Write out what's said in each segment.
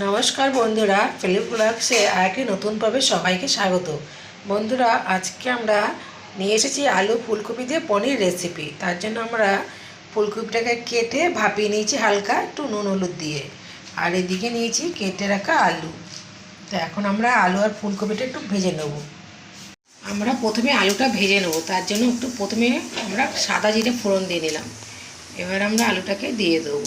নমস্কার বন্ধুরা ফিলিপ ব্লগসে আরেকটি নতুন পর্বে সবাইকে স্বাগত। বন্ধুরা, আজকে আমরা নিয়ে এসেছি আলু ফুলকপি দিয়ে পনির রেসিপি তার জন্য আমরা ফুলকপিটাকে কেটে ভাপিয়ে নিয়েছি হালকা একটু নুন হলুদ দিয়ে। আর এদিকে নিয়েছি কেটে রাখা আলু। তো এখন আমরা আলু আর ফুলকপিটা একটু ভেজে নেব। আমরা প্রথমে আলুটা ভেজে নেব। তার জন্য একটু প্রথমে আমরা সাদা জিরে ফোড়ন দিয়ে নিলাম। এবার আমরা আলুটাকে দিয়ে দেবো।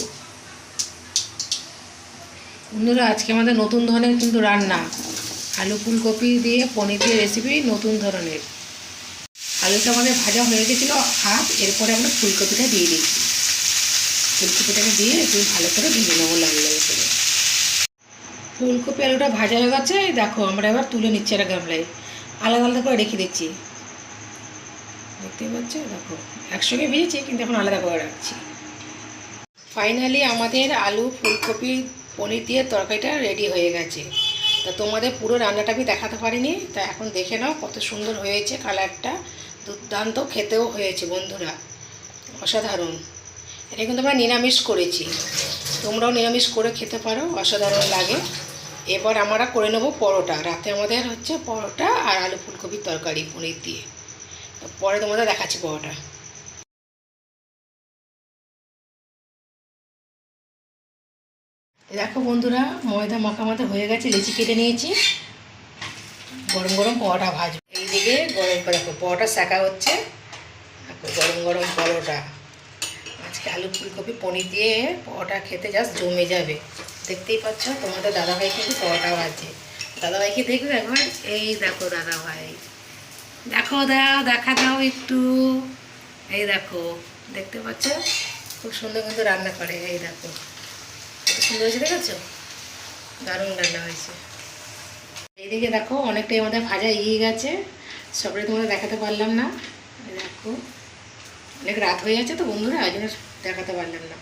বন্ধুরা, আজকে আমাদের নতুন ধরনের কিন্তু রান্না। আলু ফুলকপি দিয়ে পনির দিয়ে রেসিপি নতুন ধরনের। আলুটা আমাদের ভাজা হয়ে গেছিল হাফ এরপরে আমরা ফুলকপিটা দিয়ে দিচ্ছি। ফুলকপিটাকে দিয়ে একটু ভালো করে ভেজে নেব লাল করে। ফুলকপি আলুটা ভাজা হয়ে গেছে দেখো আমরা এবার তুলে নিচ্ছি একটা গামলায়। আলাদা আলাদা করে রেখে দিচ্ছি। দেখতেই পাচ্ছ? দেখো, একসঙ্গে ভেজেছি, কিন্তু এখন আলাদা করে রাখছি। ফাইনালি আমাদের আলু ফুলকপি পনির দিয়ে তরকারিটা রেডি হয়ে গেছে। তা তোমাদের পুরো রান্নাটা আমি দেখাতে পারিনি, তা এখন দেখে নাও কত সুন্দর হয়েছে কালারটা। দুর্দান্ত খেতেও হয়েছে বন্ধুরা, অসাধারণ। এটা কিন্তু আমরা নিরামিষ করেছি, তোমরাও নিরামিষ করে খেতে পারো, অসাধারণ লাগে। এবার আমরা করে নেব পরোটা, রাতে আমাদের হচ্ছে পরোটা আর আলু ফুলকপির তরকারি পনির দিয়ে। পরে তোমাদের দেখাচ্ছি পরোটা। দেখো বন্ধুরা, ময়দা মাখা মাখা হয়ে গেছে, লিচি কেটে নিয়েছি। গরম গরম পরোটা ভাজবো। এইদিকে গরম দেখো, পরোটা শাঁকা হচ্ছে। দেখো, গরম গরম পরোটা। আজকে আলু ফুলকপি পনির দিয়ে পরোটা খেতে জাস্ট জমে যাবে। দেখতেই পাচ্ছ, তোমাদের দাদাভাই কিন্তু পরোটা ভাজছে। দাদাভাইকে দেখবে একবার? এই দেখো দাদাভাই। দেখো দাও, দেখা দাও একটু। এই দেখো, দেখতে পাচ্ছ? খুব সুন্দর কিন্তু রান্না করে, এই দেখো। সুন্দর হয়েছে, দেখেছ? দারুণ রান্না হয়েছে। এইদিকে দেখো, অনেকটাই আমাদের ভাজা এগিয়ে গেছে। সবটাই তোমাদের দেখাতে পারলাম না। দেখো, অনেক রাত হয়ে যাচ্ছে তো বন্ধুরা, ওই দেখাতে পারলাম না।